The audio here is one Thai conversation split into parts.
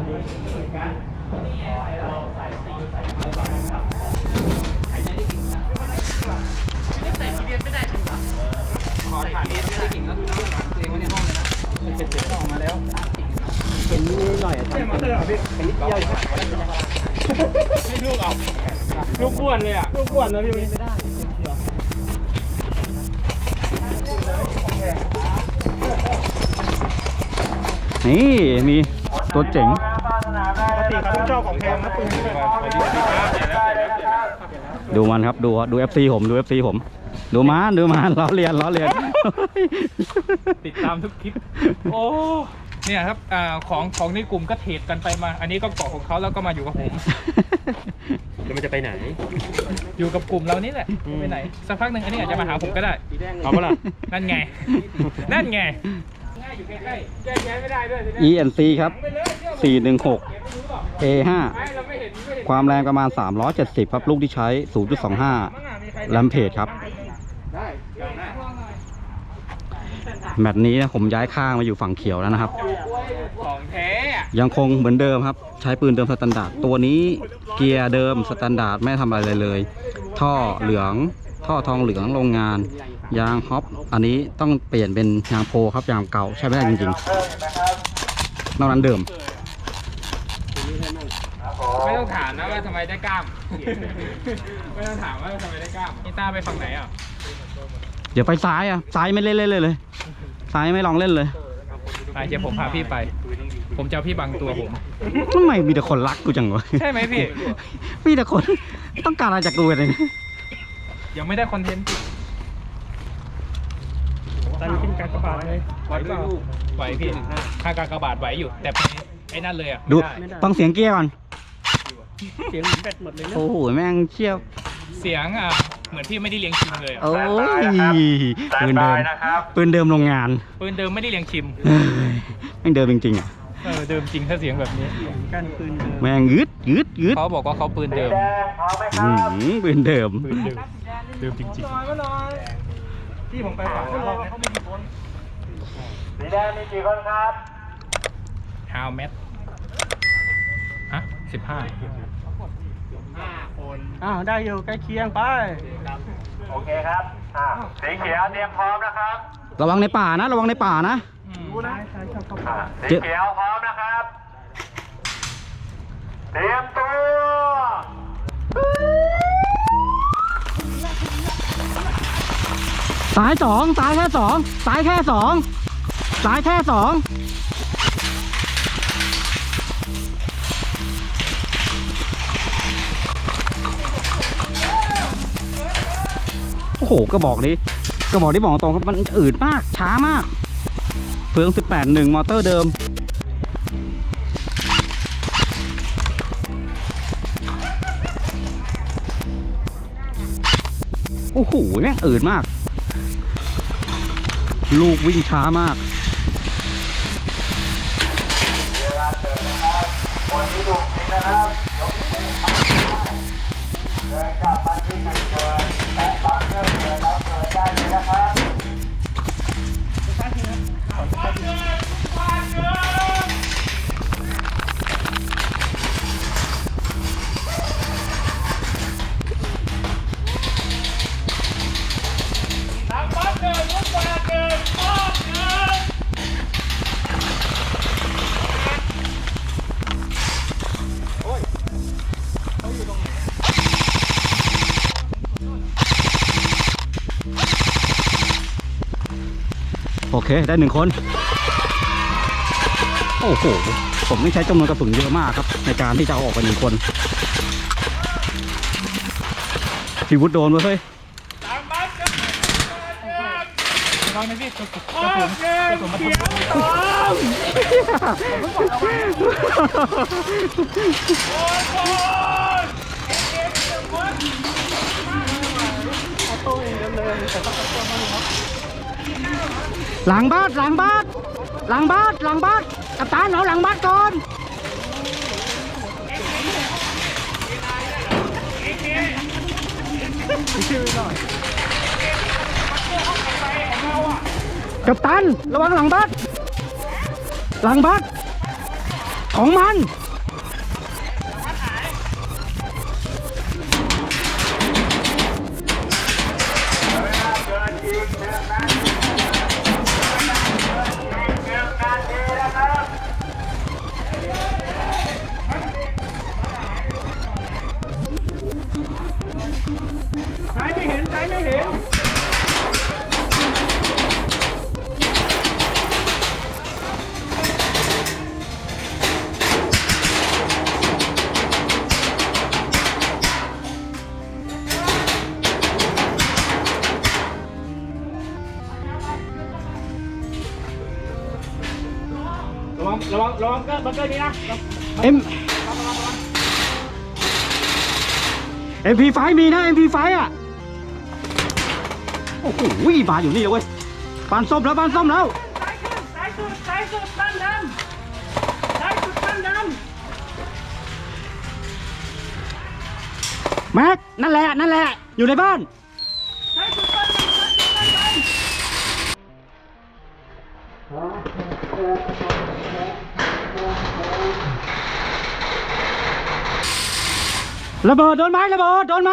ลูกเอาลูกบ้วนเลยอะ ลูกบ้วนนะพี่ไม่ได้นี่มีตัวเจ๋ง ปกติเขาต้องชอบของแพงนะปืนดูมันครับดูดู FC ผมดู FC ผม ดูมันดูมันล้อเลียนล้อเลียนติดตามทุกคลิป โอ้เนี่ยครับอ่าของของในกลุ่มก็เทรดกันไปมา อันนี้ก็เกาะของเขาแล้วก็มาอยู่กับผมแล้วมันจะไปไหน อยู่กับกลุ่มเรานี่แหละไม่ไปไหนสักพักหนึ่งอันนี้อาจจะมาหาผมก็ได้เอาปะล่ะนั่นไง นั่นไงง่าย อยู่ใกล้ๆแก้แย้ไม่ได้ด้วยสินะ ENC ครับ 416 A5 เราไม่เห็นไม่เห็นความแรงประมาณ 370 ครับ ลูกที่ใช้0.25แลมเพจครับแมตช์นี้นะผมย้ายข้างมาอยู่ฝั่งเขียวแล้วนะครับ ของแท้อะยังคงเหมือนเดิมครับ ใช้ปืนเดิมสแตนดาร์ดตัวนี้เกียร์เดิมสแตนดาร์ดไม่ทำอะไรเลย ท่อเหลือง ท่อทองเหลืองโรงงาน ยางฮอปอันนี้ต้องเปลี่ยนเป็นยางโพครับยางเก่าใช้ไม่ได้จริงๆนอกนั้นเดิมไม่ต้องถามนะว่าทำไมได้กล้าม ไม่ต้องถามว่าทำไมได้กล้ามนี่ต้าไปฝั่งไหนอะ เดี๋ยวไปซ้ายอะซ้ายไม่เล่นเล่นเลยเลยซ้ายไม่ลองเล่นเลยไปเดี๋ยวผมพาพี่ไป ผมจะเอาพี่บังตัวผมทำไมมีแต่คนรักกูจังวะใช่ไหมพี่ มีแต่คนต้องการอะไรจากกูเลยยังไม่ได้คอนเทนต์ ตันขึ้นการกระบาดเลยไหวเปล่าไหวพี่ข้างกากบาทไหวอยู่ แต่ไอ้นั่นเลยอะดู ไม่ไฟังเสียงเกียร์ก่อน เสียงเหมือนแบตหมดเลยนะโอ้โห แม่งเชี่ยว เสียงอะเหมือนพี่ไม่ได้เลี้ยงชิมเลยอะโอ้ยปืนเดิมปืนเดิมโรงงานปืนเดิมไม่ได้เลี้ยงชิมเฮ้ยแม่งเดิมจริงๆอะ เออเดิมจริงถ้าเสียงแบบนี้การปืนเดิมแม่งยึดยึดยึดเขาบอกว่าเขาปืนเดิมอืมปืนเดิม ปืนเดิมเดิมจริง ที่ผมไปฝากเขาบอกเขาไม่มีคนๆ How m a t ฮะสิบห้าอ้าวได้อยู่ใกล้เคียงไป โอเคครับอ่าสีเขียวเตรียมพร้อมนะครับระวังในป่านะ ระวังในป่านะดูนะใช่ชอบเข้าอ่าป่าสีเขียวพร้อมนะครับ เตรียมตัว สายสองสายแค่สองสายแค่สองสายแค่สองโอ้โหกระบอกนี้กระบอกที่บอกตรงครับมันอืดมาก ช้ามากเฟือง 18 1 มอเตอร์เดิม โอ้โหแม่งอืดมาก ลูกวิ่งช้ามาก เคได้หนึ่งคน โอ้โห ผมไม่ใช้จำนวนกระสุนเยอะมากครับ ในการที่จะเอาออกไปหนึ่งคนพี่วุฒโดนเว้ยเฮ้ยลองหน่อยพี่กระสุนกระสุนกระสุนมาทำ หลังบ้านหลังบ้านหลังบ้านหลังบ้านกัปตันเอาหลังบ้านก่อนกัปตันระวังหลังบ้านหลังบ้านของมัน งระวังเกิดบังเกิดนี้นะเอ็มเอ็มพีไฟมีนะเอ็มพีไฟอะโอ้โหมาอยู่นี่เลยเว้ยปานส้มแล้วปานส้มแล้วสายสุดสายสุดบ้านดำสายสุดบ้านดแม็กนั่นแหละนั่นแหละอยู่ในบ้านำสายสุดบ้านดำสายสุดบ้านดำ ระเบิดโดนไหมระเบิดโดนไหม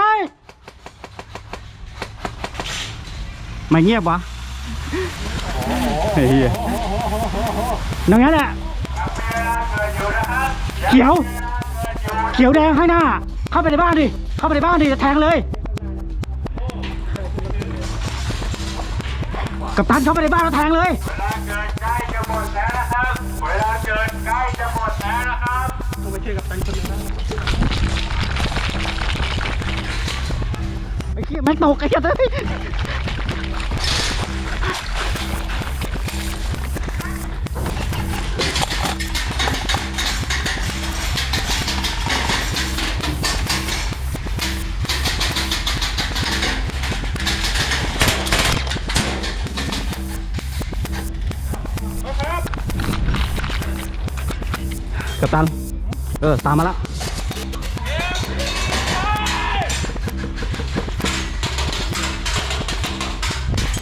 ไม่เงียบวะเฮียนั่งนั้นแหละเขียว เขียวแดงให้หน้า เข้าไปในบ้านดิ เข้าไปในบ้านดิจะแทงเลย กับตันเข้าไปในบ้านแล้วแทงเลย ไอ้เหี้ยแม่งตกไอ้เหี้ยเอ้ยกัปตัน เออ ตามมาละ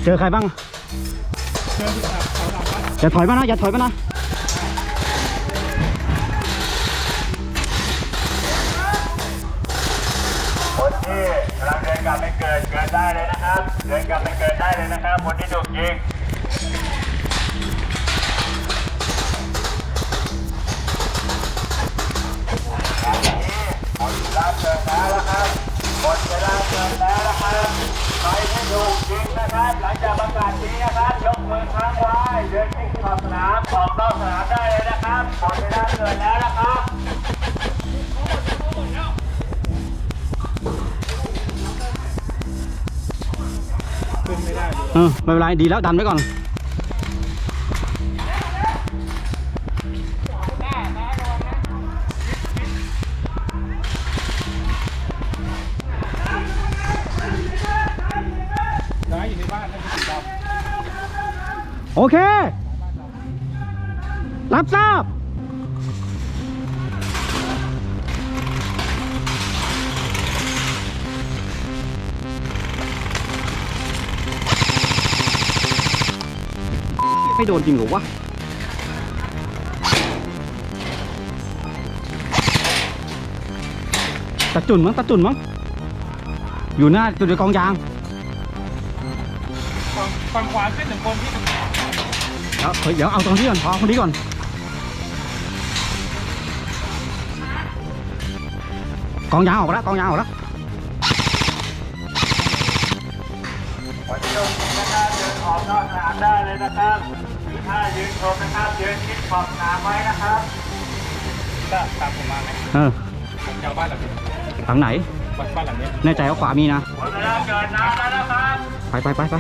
เจอใครบ้างอย่าถอยมานะ อย่าถอยมานะ ออกนอกสนามได้เลยนะครับหมดเวลาเกินแล้วนะครับเออไม่เป็นไรดีแล้วดันไว้ก่อน ไม่โดนจริงเหรอวะตะจุนมั้งตะจุนมั้งอยู่หน้าจุดในกองยางฝั่งฝั่งขวาขึ้นหนึ่งคนที่เดี๋ยวเฮ้ยเดี๋ยวเอาตรงนี้ก่อนพอคนนี้ก่อนกองยางออกแล้วกองยางออกแล้ววันนี้ลงนะครับเดินออกนอกสนามได้เลยนะครับถ้ายืน ชมนะครับยืนชิดขอบสนามไว้นะครับก็ตามผมมาไหมเออผมจะเอาบ้านหลังนี้หลังไหน บ้านบ้านหลังนี้แน่ใจว่าขวามีนะหมดเวลาเกิดน้ำแล้วนะครับ ไปไปไปไป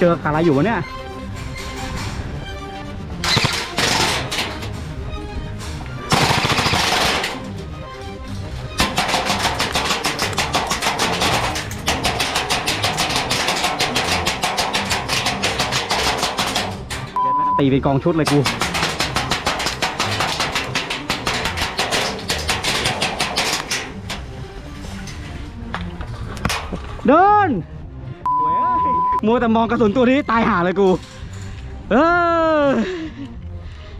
เจออะไรอยู่วะเนี่ย ตีเป็นกองชุดเลยกูเดิน มัวแต่มองกระสุนตัวนี้ตายหาเลยกู เออ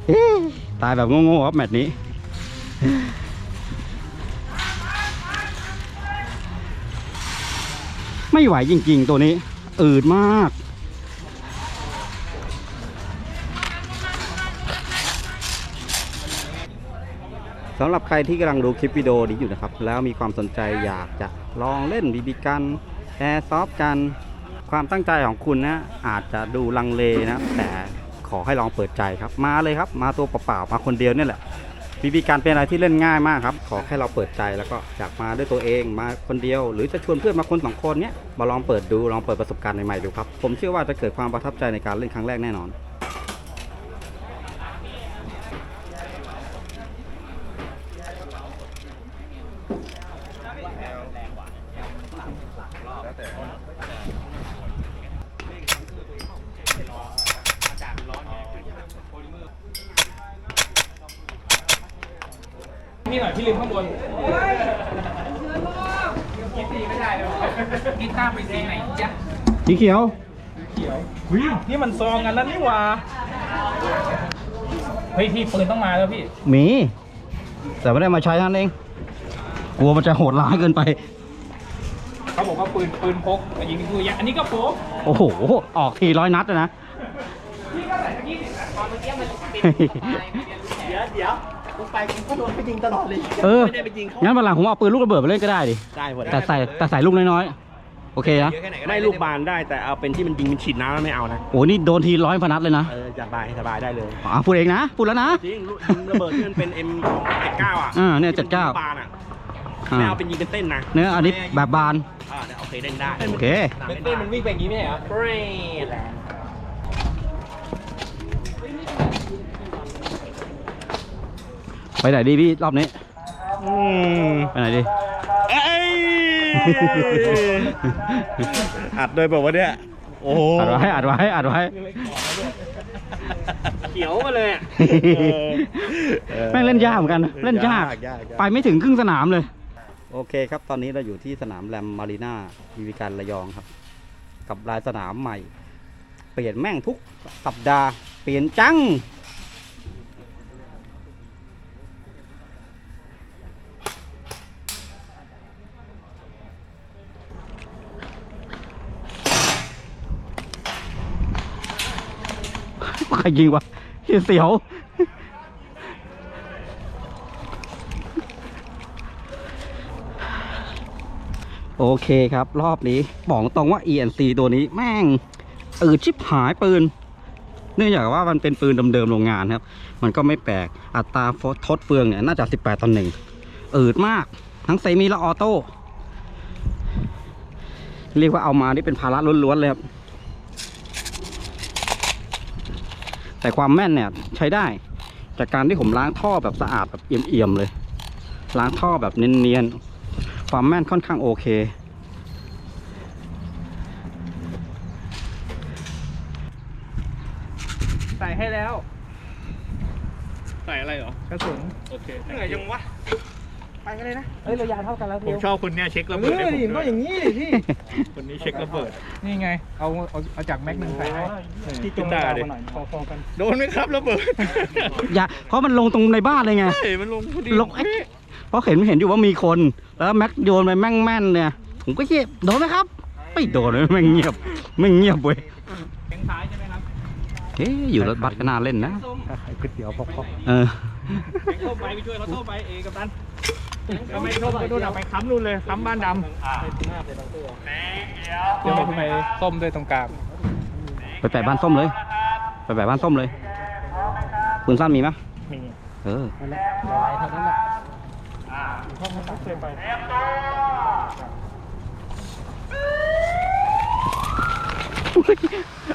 เอ๊ะตายแบบโง่ๆครับแมตช์นี้ ไม่ไหวจริงๆตัวนี้ อืดมาก สำหรับใครที่กำลังดูคลิปวิดีโอนี้อยู่นะครับ แล้วมีความสนใจอยากจะลองเล่นบีบีกัน แอร์ซอฟกัน ความตั้งใจของคุณนะอาจจะดูลังเลนะแต่ขอให้ลองเปิดใจครับ มาเลยครับ มาตัวเปล่าๆมาคนเดียวนี่แหละบีบีการเป็นอะไรที่เล่นง่ายมากครับ ขอแค่เราเปิดใจแล้วก็อยากมาด้วยตัวเองมาคนเดียว หรือจะชวนเพื่อนมาคนสองคนเนี้ยมาลองเปิดดูลองเปิดประสบการณ์ใหม่ๆดูครับผมเชื่อว่าจะเกิดความประทับใจในการเล่นครั้งแรกแน่นอน นี่หน่อยพี่ลืมข้างบนกีตีไม่ได้เลยกีตาร์ไปสีไหนจ๊ะ สีเขียวเขียววินี่มันซองกันแล้วนี่หว่าเฮ้ยพี่ปืนต้องมาแล้วพี่มี แต่ไม่ได้มาใช้นั่นเอง กลัวมันจะโหดร้ายเกินไป เขาบอกว่าปืนปืนพกแต่ยิงคือยางอันนี้ก็พกโอ้โห ออกทีร้อยนัดเลยนะ พี่ก็ใส่ตะกี้สินะตอนเมื่อกี้มันเป็นเดี๋ยวเดี๋ยวลงไปผมก็โดนไปยิงตลอดเลยเออ ไม่ได้ไปยิงเขางั้นวันหลังผมเอาปืนลูกระเบิดไปเล่นก็ได้ดิ ได้หมดแต่ใส่แต่ใส่ลูกน้อยๆ โอเคนะไม่ลูกบานได้แต่เอาเป็นที่มันยิงมันฉีดน้ำแล้วไม่เอานะโอ้นี่โดนทีร้อยพนัดเลยนะเออสบายสบายได้เลยอ๋อพูดเองนะพูดแล้วนะจริงลูกยิงระเบิดที่มันเป็น M 79อะอ่าเนี่ย79ที่มันยิงบานอะอ่าไม่เอาเป็นยิงเป็นเต้นนะเนื้ออันนี้แบบบานอ่าเนี่ยโอเคเล่นได้โอเคเป็นเต้นมันวิ่งไปอย่างนี้ไม่ใช่เหรอเฟรดไปไหนดีพี่รอบนี้ อืมไปไหนดีเอ้ยอัดโดยบอกว่าเนี่ย โอ้โหอัดไว้อัดไว้อัดไว้เขียวมาเลยอะแม่งเล่นยากเหมือนกันนะเล่นยาก ยากยาก ไปไม่ถึงครึ่งสนามเลย โอเคครับ ตอนนี้เราอยู่ที่สนามแรมมารีนามีวิการระยองครับ กับลายสนามใหม่ เปลี่ยนแม่งทุกสัปดาห์ เปลี่ยนจัง ใครยิงวะเหี้ยเสียวโอเคครับ รอบนี้บอกตรงว่า ENC ตัวนี้แม่งอืดชิบหายปืน เนื่องจากว่ามันเป็นปืนเดิมๆโรงงานครับ มันก็ไม่แปลก อัตราทดเฟืองเนี่ยน่าจะ 18ต่อหนึ่งอืดมาก ทั้งเซมิและออโต้ เรียกว่าเอามานี่เป็นภาระล้วนๆเลยครับ แต่ความแม่นเนี่ยใช้ได้ จากการที่ผมล้างท่อแบบสะอาดแบบเอี่ยมๆเลย ล้างท่อแบบเนียนๆความแม่นค่อนข้างโอเค ใส่ให้แล้ว ใส่อะไรเหรอ กระสุน โอเค เหนื่อยจังวะ ไปกันเลยนะเฮ้ยระยะเท่ากันแล้วผมชอบคนเนี้ยเช็คระเบิดให้ผมด้วยอย่างนี้พี่คนนี้เช็คระเบิด นี่ไง เอาเอาเอาจากแม็กหนึ่งใส่ให้ที่จงตาดิพอๆกันโดนไหมครับระเบิดอย่าเพราะมันลงตรงในบ้านเลยไง ใช่มันลงพอดีลงไอ้ เพราะเห็นเห็นอยู่ว่ามีคน แล้วแม็กโยนไปแม่งแม่นเนี่ย ผมก็เย็บโดนไหมครับ ไม่โดนเลยแม่งเงียบแม่งเงียบเว้ยแข็งท้ายใช่ไหมครับเอ๊ะอยู่รถบัสก็น่าเล่นนะส้มก๋วยเตี๋ยวพอกเออ แข็งส้มไปไปช่วยเขาโทษไปเอกับตันทำไมส้มไปดูหนักไปค้ำนู่นเลยค้ำบ้านดำเดี๋ยวไปทำไมส้มด้วยตรงกลางไปแปะบ้านส้มเลย ไปแปะบ้านส้มเลยปืนสั้นมีไหมมีเอออะไรเท่านั้นแหละห้องมันเคยไป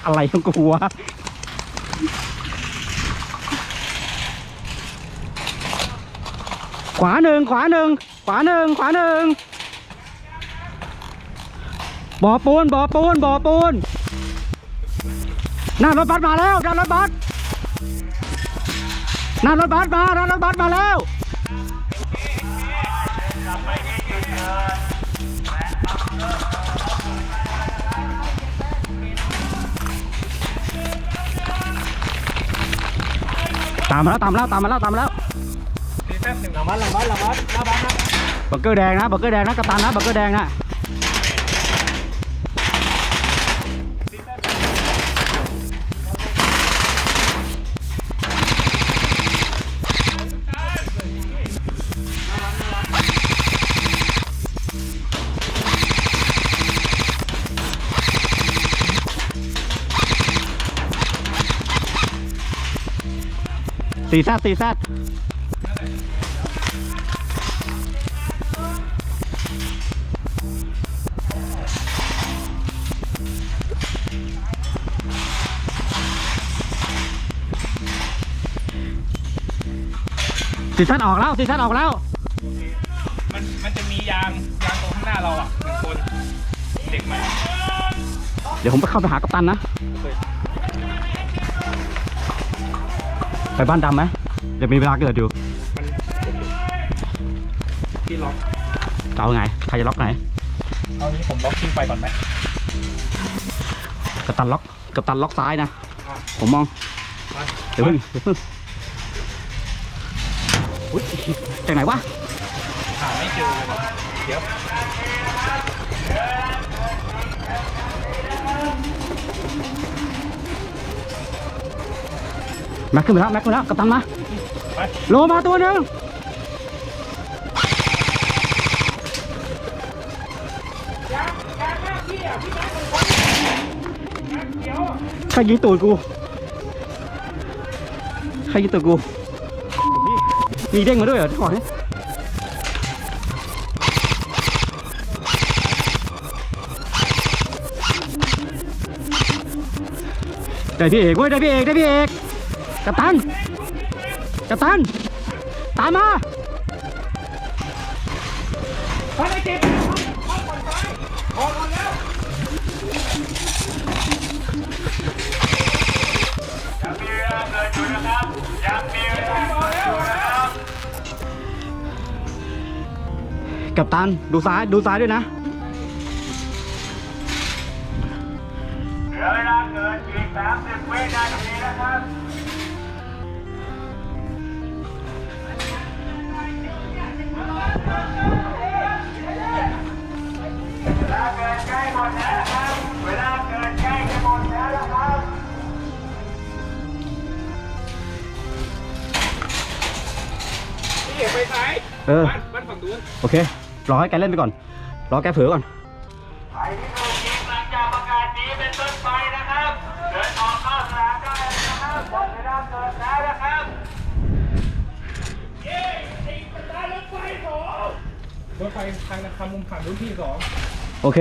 อะไรของกูวะ ขวาหนึ่งขวาหนึ่งขวาหนึ่งขวาหนึ่งบ่อปูนบ่อปูนบ่อปูนหน้ารถบัสมาแล้วหน้ารถบัสหน้ารถบัสมาหน้ารถบัสมาแล้วตามมาแล้วตามมาแล้วตามมาแล้วตามมาแล้ว ซีซั่นหนึ่งหลังบ้านหลังบ้านหลังบ้านหน้าบ้ ซดสี่แซดซีซั่นออกแล้วซีซั่นออกแล้ว มันมันจะมียางยางตรงข้างหน้าเราอะหนึ่งคนเด็กใหม่เดี๋ยวผมไปเข้าไปหากัปตันนะ ไปบ้านดำไหมเดี๋ยวมีเวลาเกิดอยู่มันที่ล็อกจะเอาไงใครจะล็อกไหนเอานี้ผมล็อกขึ้นไปก่อนไหมกัปตันล็อกกัปตันล็อกซ้ายนะ ผมมองเดี๋ยวเพิ่งเดี๋ยวเพิ่ง อุ๊ยจากไหนวะหาไม่เจอเลยว่ะเดี๋ยวแม็กขึ้นไปแล้วแม็กขึ้นไปแล้วกัปตันมาไปโลมาตัวหนึ่งยางยางหน้าพี่อะพี่แม่เป็นคนยางเขียวใครยิงตูดกูใครยิงตูดกู มีเด้งมาด้วยเหรอที่ก่อนนี้ได้พี่เอกเว้ยได้พี่เอกได้พี่เอกกัปตันกัปตัน ตามมาไปเลยเจ็บข้าก่อนไปออกก่อนแล้วยังมีเวลาเกินอยู่นะครับยังมีเวลา กินอยู่นะครับกัปตันดูซ้ายดูซ้ายด้วยนะเหลือเวลาเกินอีก30วินาทีนะครับเวลาเกินใกล้หมดแล้วนะครับเวลาเกินใกล้จะหมดแล้วนะครับพี่เอกไปไหนเออบ้านบ้านฝั่งนู้น โอเค รอให้แกเล่นไปก่อน รอแกเผลอก่อนใครที่ถูกยิงหลังจากประกาศนี้เป็นต้นไปนะครับ เดินออกนอกสนามได้เลยนะครับหมดเวลาเกินแล้วนะครับรถไฟทางคำมุมผ่านรุ่นที่สองโอเค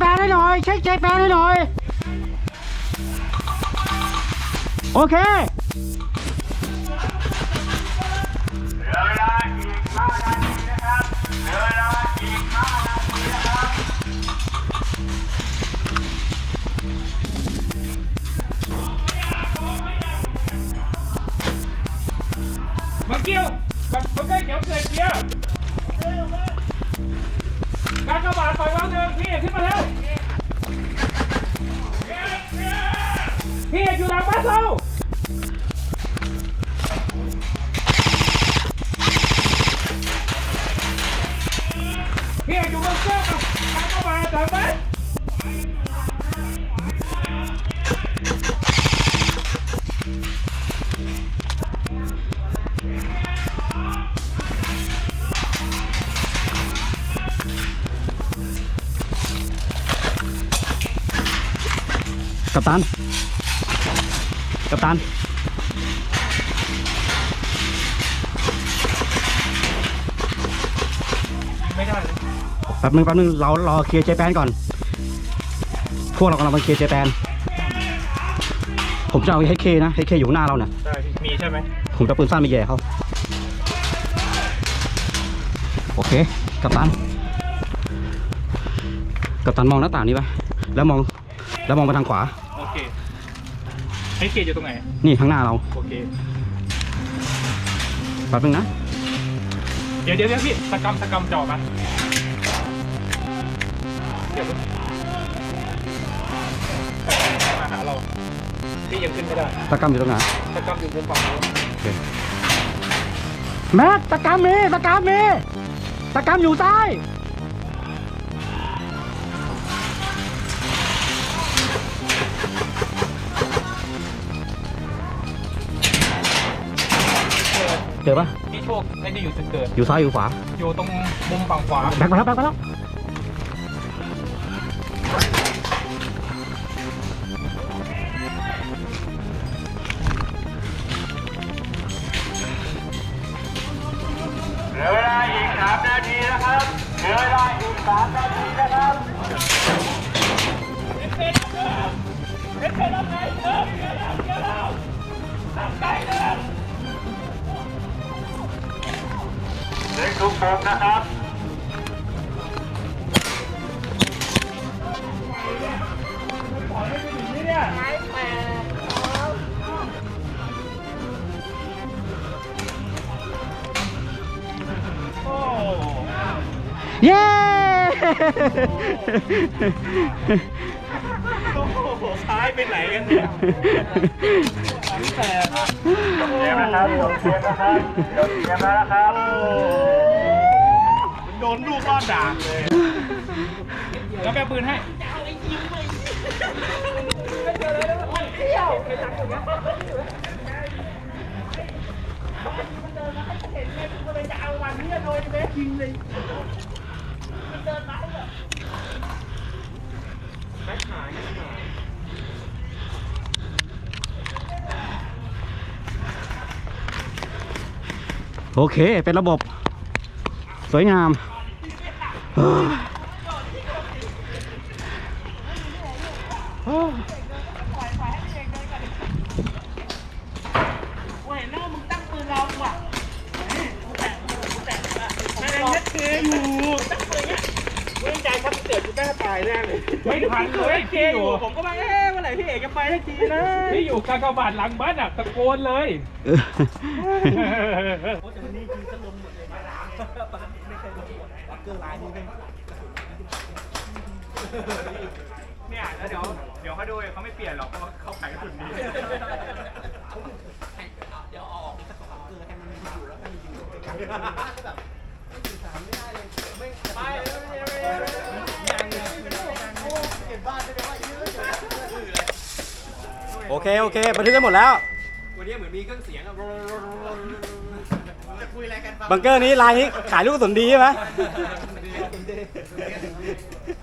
แปลให้หน่อยเช็คใจแปลให้หน่อย โอเค กัปตัน กัปตัน ไม่ได้เลยแป๊บนึงแป๊บนึงเรารอเคลียร์เจแปนก่อน พวกเรากำลังมาเคลียร์เจแปน ผมจะเอาให้เคนะให้เคอยู่ข้างหน้าเราเนี่ยได้พี่มีใช่ไหมผมจะปืนสั้นไปแย่เขาโอเค กัปตัน กัปตันมองหน้าต่างนี้ไป แล้วมอง แล้วมองไปทางขวา โอเคให้เกตอยู่ตรงไหน นี่ข้างหน้าเรา โอเค แป๊บนึงนะ เดี๋ยวเดี๋ยวเดี๋ยวพี่สกรรมสกรรมจอกันเดี๋ยวมาหาเรา พี่ยังขึ้นไม่ได้ตะกร้ำอยู่ตรงไหน สกรรมอยู่บนฝั่งนู้นแม็กตะกร้ำมีตะกร้ำมีตะกร้ำอยู่ใต้ เจอปะพี่โชคไอ้นี่อยู่จุดเกิด อยู่ซ้ายอยู่ขวาอยู่ตรงมุมฝั่งขวาแบกมาแล้วแบกมาแล้วเหลือเวลาอีกสามนาทีนะครับเหลือเวลาอีกสามนาทีนะครับเล็กทุกมุม นะครับเย้ ซ้ายไปไหนกันเนี่ยแต่เตรียมนะครับจบเตรียมนะครับจบเตรียมแล้วนะครับโดนลูกรอดด่างเลย แล้วแปลปืนให้ โอเค เป็นระบบ สวยงามเฮ้ยว่าเห็นหน้ามึงตั้งปืนเราว่ะแต่แต่แต่แต่ยัดเคอยู่ตั้งปืนเนี้ย เว้ยใจครับเกิดอยู่หน้าตายแน่เลยไม่ทันเลยเคพี่ออยู่ยู่ผมก็มาเอ๊ะเมื่อไหร่พี่เอกจะไปสักทีนะพี่อยู่กากบาทหลังบ้านอะตะโกนเลยเออเนี่ยแล้วเดี๋ยวเดี๋ยวเขาดูเขาไม่เปลี่ยนหรอกเพราะว่าเขาขายกระสุนดีโอเคโอเคบันทึกกันหมดแล้ว วันนี้เหมือนมีเครื่องเสียงอะ จะคุยอะไรกันบ้างบังเกอร์นี้ลายนี้ขายลูกกระสุนดีใช่ไหม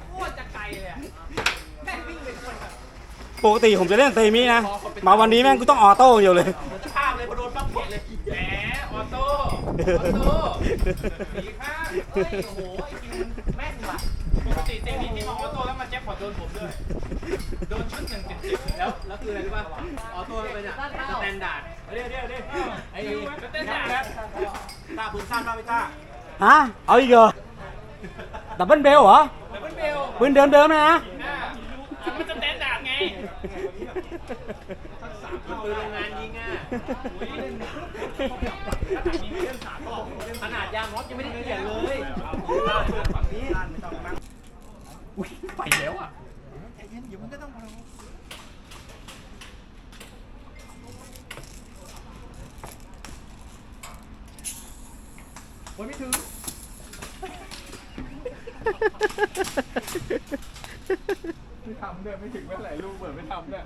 โคตรจะไกลเลยอะแม่งวิ่งไปคนปกติผมจะเล่นเซมินะ มาวันนี้แม่งกูต้องออโต้อย่างเดียวเลยภาพเลยพอโดนปั๊บเห็นเลยแหมออโต้ ออโต้สีข้างเฮ้ยโอ้โหไอ้คิวมันแม่นว่ะปกติเต็มนี้ที่มาออโต้แล้วมาแจ็คพอตโดนผมด้วย โดนชุดหนึ่งเจ็ดเจ็ดแล้ว แล้วคืออะไรรู้ป่ะออโต้มันเป็นอะสแตนดาร์ดเดี๋ยวเดี๋ยวเดี๋ยวไอ้เต้นด่าแล้วตาปืนสั้นป่ะพี่ต้าฮะเอาอีกเหรอดับเบิลเบลเหรอดับเบิลเบลปืนเดิมเดิมๆนะนะอ่ามันจะเต้นด่าไงมันปืนโรงงานยิงอะ ขนาดยางรถยังไม่ได้เปลี่ยนเลยฝั่งนี้อุ้ยไปแล้วอะไม่ทำเด้วยไม่ถึงเมื่อไหร่ลูกเปิดไม่ทำด้วย